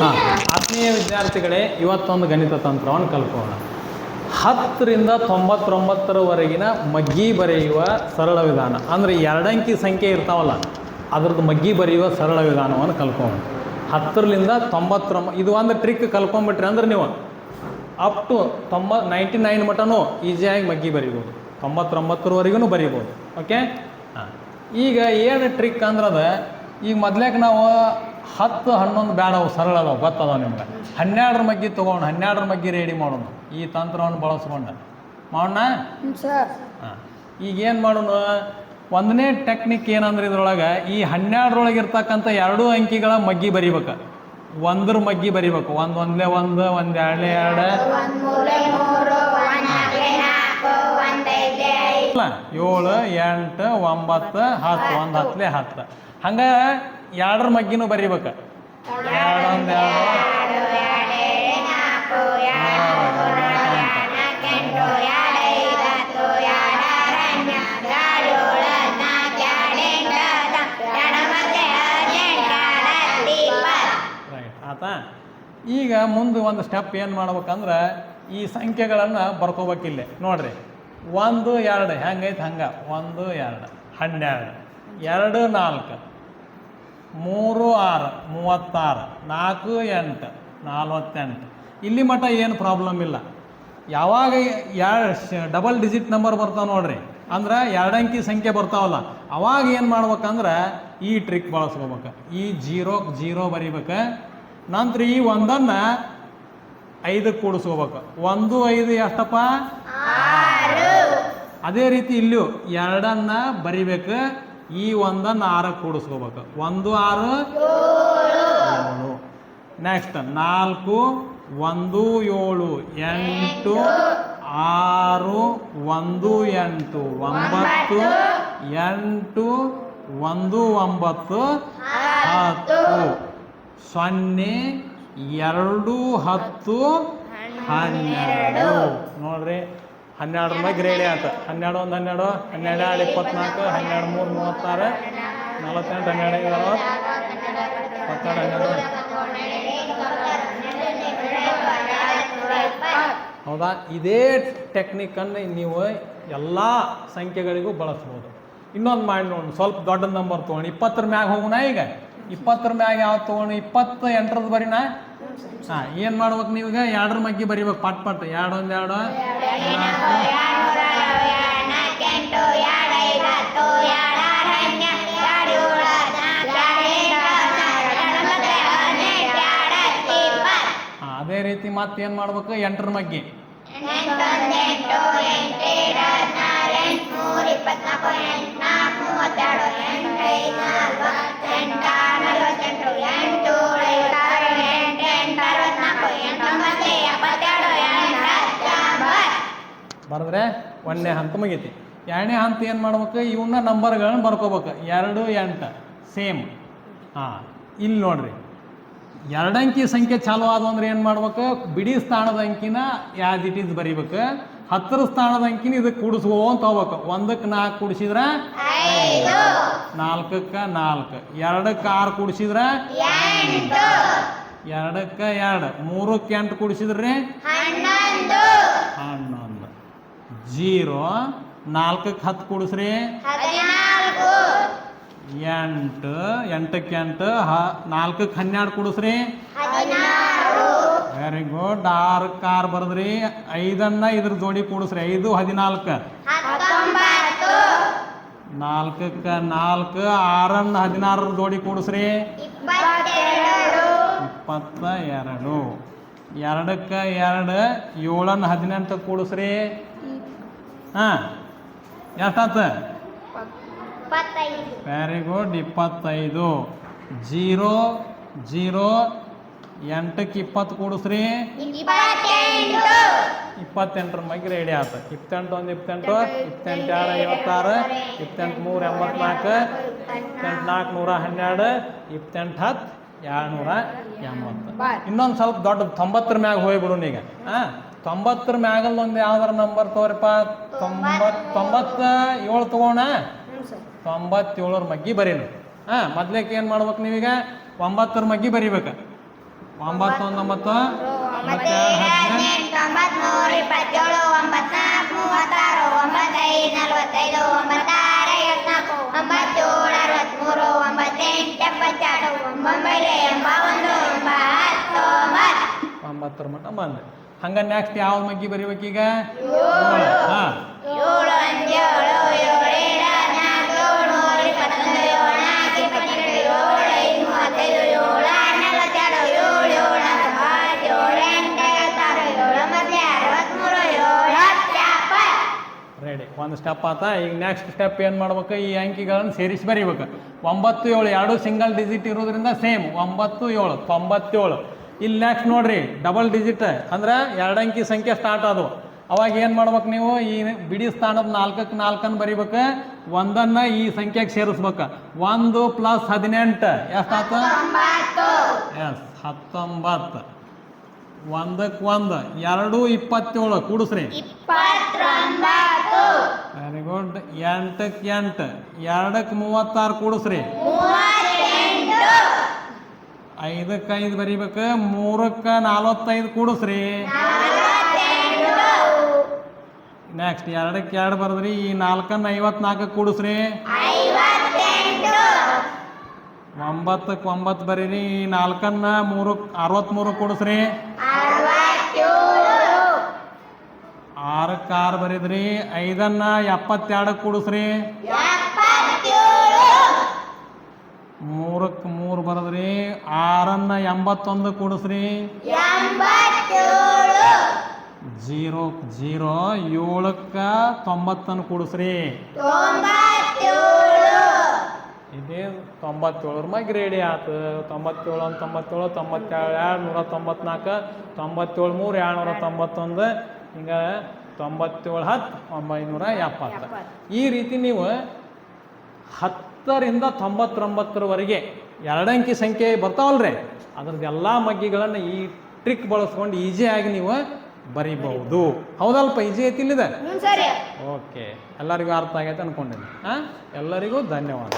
ಹಾಂ. ಆತ್ಮೀಯ ವಿದ್ಯಾರ್ಥಿಗಳೇ, ಇವತ್ತೊಂದು ಗಣಿತ ತಂತ್ರವನ್ನು ಕಲ್ಕೋಣ ಹತ್ತರಿಂದ ತೊಂಬತ್ತೊಂಬತ್ತರವರೆಗಿನ ಮಗ್ಗಿ ಬರೆಯುವ ಸರಳ ವಿಧಾನ. ಅಂದರೆ ಎರಡಂಕಿ ಸಂಖ್ಯೆ ಇರ್ತಾವಲ್ಲ, ಅದ್ರದ್ದು ಮಗ್ಗಿ ಬರೆಯುವ ಸರಳ ವಿಧಾನವನ್ನು ಕಲ್ಕೋಣ ಹತ್ತರಿಂದ ತೊಂಬತ್ತೊಂಬ, ಇದು ಒಂದು ಟ್ರಿಕ್ ಕಲ್ಕೊಂಬಿಟ್ರಿ ಅಂದ್ರೆ ನೀವು ಅಪ್ ಟು ತೊಂಬ ನೈಂಟಿ ನೈನ್ ಮಟನೂ ಈಸಿಯಾಗಿ ಮಗ್ಗಿ ಬರಿಬೋದು. ತೊಂಬತ್ತೊಂಬತ್ತರವರೆಗೂ ಬರಿಬೋದು. ಓಕೆ ಈಗ ಏನು ಟ್ರಿಕ್ ಅಂದ್ರೆ ಅದ ಈಗ ಮೊದ್ಲೇಕ ನಾವು ಹತ್ತು ಹನ್ನೊಂದು ಬೇಡ ಅವು ಸರಳ ಅದಾವ ಗೊತ್ತದಾವ ನಿಮ್ಗೆ? ಹನ್ನೆರಡರ ಮಗ್ಗಿ ತೊಗೊಂಡು ಹನ್ನೆರಡರ ಮಗ್ಗಿ ರೆಡಿ ಮಾಡೋಣ ಈ ತಂತ್ರವನ್ನು ಬಳಸ್ಕೊಂಡು. ಮಾಡೋಣ? ಸರ್. ಹಾಂ. ಈಗ ಏನು ಮಾಡೋಣ ಒಂದನೇ ಟೆಕ್ನಿಕ್ ಏನಂದ್ರೆ ಇದ್ರೊಳಗೆ ಈ ಹನ್ನೆರಡರೊಳಗೆ ಇರ್ತಕ್ಕಂಥ ಎರಡೂ ಅಂಕಿಗಳ ಮಗ್ಗಿ ಬರಿಬೇಕು. ಒಂದ್ರ ಮಗ್ಗಿ ಬರಿಬೇಕು. ಒಂದು ಒಂದೇ ಒಂದು ಒಂದು ಎರಡೇ ಎರಡು ಏಳು ಎಂಟು ಒಂಬತ್ತು ಹತ್ತು. ಒಂದು ಹತ್ತಲೇ ಹತ್ತು. ಹಂಗೆ ಎರಡರ ಮಗ್ಗಿನೂ ಬರಿಬೇಕು. ಎರಡೊಂದು ಆತಾ. ಈಗ ಮುಂದೆ ಒಂದು ಸ್ಟೆಪ್ ಏನು ಮಾಡ್ಬೇಕಂದ್ರೆ ಈ ಸಂಖ್ಯೆಗಳನ್ನು ಬರ್ಕೋಬೇಕಿಲ್ಲೇ. ನೋಡ್ರಿ, ಒಂದು, ಎರಡು, ಹೆಂಗೈತೆ ಹಂಗೆ? ಒಂದು, ಎರಡು, ಹನ್ನೆರಡು, ಎರಡು, ನಾಲ್ಕು. ಮೂರು ಆರು ಮೂವತ್ತಾರು ನಾಲ್ಕು ಎಂಟು ನಲ್ವತ್ತೆಂಟು. ಇಲ್ಲಿ ಮಟ್ಟ ಏನು ಪ್ರಾಬ್ಲಮ್ ಇಲ್ಲ. ಯಾವಾಗ ಎರಡು ಡಬಲ್ ಡಿಜಿಟ್ ನಂಬರ್ ಬರ್ತಾವೆ ನೋಡ್ರಿ. ಅಂದ್ರೆ ಎರಡಂಕಿ ಸಂಖ್ಯೆ ಬರ್ತಾವಲ್ಲ. ಅವಾಗ ಏನು ಮಾಡ್ಬೇಕಂದ್ರೆ ಈ ಟ್ರಿಕ್ ಬಳಸ್ಕೋಬೇಕು. ಈ ಜೀರೋ ಜೀರೋ ಬರಿಬೇಕು. ನಂತರ ಈ ಒಂದನ್ನು ಐದಕ್ಕೆ ಕೂಡಿಸ್ಕೋಬೇಕು. ಒಂದು ಐದು ಎಷ್ಟಪ್ಪ? ಅದೇ ರೀತಿ ಇಲ್ಲೂ ಎರಡನ್ನ ಬರಿಬೇಕು. ಈ ಒಂದನ್ನು ಆರ ಕೂಡಿಸ್ಕೋಬೇಕು. ಒಂದು ಆರು? ಏಳು. ನೆಕ್ಸ್ಟ್ ನಾಲ್ಕು, ಒಂದು, ಏಳು, ಎಂಟು, ಆರು, ಒಂದು, ಎಂಟು, ಒಂಬತ್ತು, ಎಂಟು, ಒಂದು, ಒಂಬತ್ತು, ಹತ್ತು. ಸೊನ್ನೆ, ಎರಡು, ಹತ್ತು, ಹನ್ನೆರಡು. ಹನ್ನೆರಡು ರೂಪಾಯಿ ಗ್ರೇಡಿ ಆಯ್ತು ಹನ್ನೆರಡು ಒಂದು ಹನ್ನೆರಡು ಹನ್ನೆರಡು ಎರಡು ಇಪ್ಪತ್ನಾಲ್ಕು, ಹನ್ನೆರಡು ಮೂರು ಮೂವತ್ತಾರು, ನಲವತ್ತೆಂಟು ಹನ್ನೆರಡು ಅರವತ್ತು ಇಪ್ಪತ್ತೆರಡು ಹನ್ನೆರಡು. ಹೌದಾ? ಇದೇ ಟೆಕ್ನಿಕನ್ನು ನೀವು ಎಲ್ಲ ಸಂಖ್ಯೆಗಳಿಗೂ ಬಳಸ್ಬೋದು. ಇನ್ನೊಂದು ಮಾಡಿ ನೋಡಿ, ಸ್ವಲ್ಪ ದೊಡ್ಡ ನಂಬರ್ ತೊಗೊಂಡು ಇಪ್ಪತ್ತರ ಮ್ಯಾಗ ಹೋಗೋಣ ಈಗ? ಇಪ್ಪತ್ತರ ಮ್ಯಾಗ ಯಾವ್ದು ತೊಗೊಂಡು? ಇಪ್ಪತ್ತು ಎಂಟ್ರದ್ದು ಬರೀನಾ? ಹಾಂ ಏನು ಮಾಡ್ಬೇಕು ನೀವೀಗ ಎರಡರ ಮಗ್ಗಿ ಬರಿಬೇಕು ಪಟ್ ಪಟ್ ಎರಡು ಒಂದು ಎರಡು ಅದೇ ರೀತಿ ಮತ್ತೆ ಎರಡು ಮಾಡ್ಬೇಕು ಎಂಟರ ಮಗ್ಗಿ ಆರು ಬರೆದ್ರೆ ಒಂದನೇ ಹಂತ ಮುಗಿತಿ. ಎರಡನೇ ಹಂತ ಏನು ಮಾಡ್ಬೇಕು? ಇವನ್ನ ನಂಬರ್ಗಳನ್ನ ಬರ್ಕೋಬೇಕು. ಎರಡು ಎಂಟು. ಸೇಮ್ ಹಾಂ ಇಲ್ಲಿ ನೋಡ್ರಿ. ಎರಡಂಕಿ ಸಂಖ್ಯೆ ಚಾಲು ಆದವು ಅಂದ್ರೆ ಏನು ಮಾಡ್ಬೇಕು? ಬಿಡಿ ಸ್ಥಾನದ ಅಂಕಿನ ಯಾವ್ದು ಇಟ್ ಇಸ್ ಬರಿಬೇಕು. ಹತ್ತರ ಸ್ಥಾನದ ಅಂಕಿನ ಇದಕ್ಕೆ ಕೂಡಿಸ್ಕೋಂತ ಹೋಗ್ಬೇಕು. ಒಂದಕ್ಕೆ ನಾಲ್ಕು ಕೂಡಿಸಿದ್ರೆ? ನಾಲ್ಕಕ್ಕೆ ನಾಲ್ಕು. ಎರಡಕ್ಕೆ ಆರು ಕೂಡಿಸಿದ್ರೆ? ಎರಡಕ್ಕೆ ಎರಡು. ಮೂರಕ್ಕೆ ಎಂಟು ಕೂಡಿಸಿದ್ರಿ? ಹನ್ನೊಂದು. ಜೀರೋ ನಾಲ್ಕಕ್ಕೆ ಹತ್ತು ಕೂಡಿಸ್ರಿ. ಎಂಟು ಎಂಟಕ್ಕೆ ಎಂಟು ಹ ನಾಲ್ಕಕ್ಕೆ ಹನ್ನೆರಡು ಕೂಡಿಸ್ರಿ. ವೆರಿ ಗುಡ್ ಆರು ಕಾರ್ ಬರದ್ರಿ. ಐದನ್ನ ಇದ್ರ ಜೋಡಿ ಕೂಡಿಸ್ರಿ. ಐದು ಹದಿನಾಲ್ಕು. ನಾಲ್ಕಕ್ಕೆ ನಾಲ್ಕು ಆರನ್ನ ಹದಿನಾರರ ಜೋಡಿ ಕೂಡಿಸ್ರಿ. ಇಪ್ಪತ್ತ ಎರಡು ಎರಡಕ್ಕೆ ಎರಡು ಏಳನ್ನ ಹದಿನೆಂಟು ಕೂಡಿಸ್ರಿ. ಹಾಂ. ಎಷ್ಟಾತು ವೆರಿ ಗುಡ್ ಇಪ್ಪತ್ತೈದು. ಜೀರೋ ಜೀರೋ ಎಂಟಕ್ಕೆ ಇಪ್ಪತ್ತು ಕೂಡಿಸ್ರಿ. ಇಪ್ಪತ್ತೆಂಟು. ಇಪ್ಪತ್ತೆಂಟರ ಮಗ್ಗಿ ರೆಡಿ ಆಯ್ತು ಇಪ್ಪತ್ತೆಂಟು ಒಂದು ಇಪ್ಪತ್ತೆಂಟು ಇಪ್ಪತ್ತೆಂಟು ಎರಡು ಐವತ್ತಾರು ಇಪ್ಪತ್ತೆಂಟು ಮೂರು ಎಂಬತ್ನಾಲ್ಕು ಇಪ್ಪತ್ತೆಂಟು ನಾಲ್ಕು ನೂರ ಹನ್ನೆರಡು ಇಪ್ಪತ್ತೆಂಟು ಹತ್ತು ಎರಡು ನೂರ ಎಂಬತ್ತು ಇನ್ನೊಂದು ಸ್ವಲ್ಪ ದೊಡ್ಡ ತೊಂಬತ್ತರ ಮ್ಯಾಗ ಹೋಗ್ಬಿಡು ಈಗ ಹಾಂ. ತೊಂಬತ್ತರ ಮ್ಯಾಗಲ್ ಒಂದು ಯಾವ್ದಾರ ನಂಬರ್ ತಗೋರಿಪ್ಪ. ತೊಂಬತ್ ತೊಂಬತ್ತ ಏಳು ತಗೋಣ. ತೊಂಬತ್ತೇಳರ ಮಗ್ಗಿ ಬರೀನು. ಹಾಂ ಮೊದ್ಲೇಕ್ ಏನು ಮಾಡ್ಬೇಕು ನೀವೀಗ? ಒಂಬತ್ತರ ಮಗ್ಗಿ ಬರಿಬೇಕು. ಒಂಬತ್ತು ಒಂಬತ್ತು ಎಂಬತ್ತು ಒಂಬತ್ತೊಂಬತ್ತು ಒಂಬತ್ತರ ಮಟ್ಟ ಬಂದೆ. ಹಂಗ ನೆಕ್ಸ್ಟ್ ಯಾವ ಮಗ್ಗಿ ಬರಿಬೇಕೀಗ ಹಾಂ. ರೆಡಿ ಒಂದು ಸ್ಟೆಪ್ ಆತ. ಈಗ ನೆಕ್ಸ್ಟ್ ಸ್ಟೆಪ್ ಏನು ಮಾಡ್ಬೇಕು? ಈ ಅಂಕಿಗಳನ್ನು ಸೇರಿಸಿ ಬರಿಬೇಕು. ಒಂಬತ್ತು ಏಳು, ಎರಡು ಸಿಂಗಲ್ ಡಿಜಿಟ್ ಇರೋದ್ರಿಂದ ಸೇಮ್ ಒಂಬತ್ತು ಏಳು, ತೊಂಬತ್ತೇಳು. ಇಲ್ಲಿ ನೆಕ್ಸ್ಟ್ ನೋಡ್ರಿ ಡಬಲ್ ಡಿಜಿಟ್ ಅಂದ್ರೆ ಎರಡಂಕಿ ಸಂಖ್ಯೆ ಸ್ಟಾರ್ಟ್ ಅದು. ಅವಾಗ ಏನು ಮಾಡ್ಬೇಕು ನೀವು? ಈ ಬಿಡಿ ಸ್ಥಾನದ ನಾಲ್ಕಕ್ಕೆ ನಾಲ್ಕನ್ನು ಬರಿಬೇಕು ಒಂದನ್ನು ಈ ಸಂಖ್ಯೆಗೆ ಸೇರಿಸ್ಬೇಕು. ಒಂದು ಪ್ಲಸ್ ಹದಿನೆಂಟು ಎಷ್ಟಾಯ್ತು ಎಸ್ ಹತ್ತೊಂಬತ್ತು. ಒಂದಕ್ಕೆ ಒಂದು ಎರಡು ಇಪ್ಪತ್ತೇಳು ಕೂಡಿಸ್ರಿ. ವೆರಿ ಗುಡ್ ಎಂಟಕ್ಕೆ ಎಂಟು ಎರಡಕ್ಕೆ ಮೂವತ್ತಾರು ಕೂಡಿಸ್ರಿ. ಐದಕ್ಕೆ ಐದು ಬರಿಬೇಕು ಮೂರಕ್ಕೆ ನಾಲ್ವತ್ತೈದು ಕೂಡಿಸ್ರಿ. ನೆಕ್ಸ್ಟ್ ಎರಡಕ್ಕೆ ಎರಡು ಬರೆದ್ರಿ ಈ ನಾಲ್ಕನ್ನು ಐವತ್ನಾಲ್ಕಕ್ಕೆ ಕೂಡಿಸ್ರಿ. ಒಂಬತ್ತಕ್ಕೆ ಒಂಬತ್ತು ಬರೀರಿ ಈ ನಾಲ್ಕನ್ನು ಮೂರಕ್ಕೆ ಅರವತ್ತ್ಮೂರು ಕೂಡಿಸ್ರಿ. ಆರಕ್ಕೆ ಆರು ಬರೀದ್ರಿ ಐದನ್ನ ಎಪ್ಪತ್ತೆರಡಕ್ಕೆ ಕೂಡಿಸ್ರಿ. ಮೂರಕ್ಕೆ ಮೂರು ಬರದ್ರಿ. ಆರನ್ನ ಎಂಬತ್ತೊಂದು ಕೂಡಿಸ್ರಿ. Zero zero ಏಳಕ್ಕ ತೊಂಬತ್ತನ್ನು ಕೂಡಿಸ್ರಿ. ಇದೇ ತೊಂಬತ್ತೇಳರ ಮ್ಯಾಗ ರೆಡಿ ಆತು. ತೊಂಬತ್ತೇಳು ಒಂದು ತೊಂಬತ್ತೇಳು ತೊಂಬತ್ತೇಳು ಎರಡು ನೂರ ತೊಂಬತ್ನಾಲ್ಕು ತೊಂಬತ್ತೇಳು ಮೂರು ಎರಡು ನೂರ ತೊಂಬತ್ತೊಂದು. ಹಿಂಗೆ ತೊಂಬತ್ತೇಳು ಹತ್ತು ಒಂಬೈನೂರ ಎಪ್ಪತ್ತು. ಈ ರೀತಿ ನೀವು ಹತ್ತರಿಂದ ತೊಂಬತ್ತೊಂಬತ್ತರವರೆಗೆ ಎರಡಂಕಿ ಸಂಖ್ಯೆ ಬರ್ತಾವಲ್ರಿ? ಅದ್ರದ್ದು ಎಲ್ಲ ಮಗ್ಗಿಗಳನ್ನು ಈ ಟ್ರಿಕ್ ಬಳಸ್ಕೊಂಡು ಈಸಿಯಾಗಿ ನೀವು ಬರಿಬಹುದು. ಹೌದಲ್ಪ ಈಜಿ ಐತಿ ಇಲ್ಲಿದೆ? ಓಕೆ ಎಲ್ಲರಿಗೂ ಅರ್ಥ ಆಗೈತೆ ಅನ್ಕೊಂಡಿದ್ದೀನಿ. ಹಾಂ? ಎಲ್ಲರಿಗೂ ಧನ್ಯವಾದ.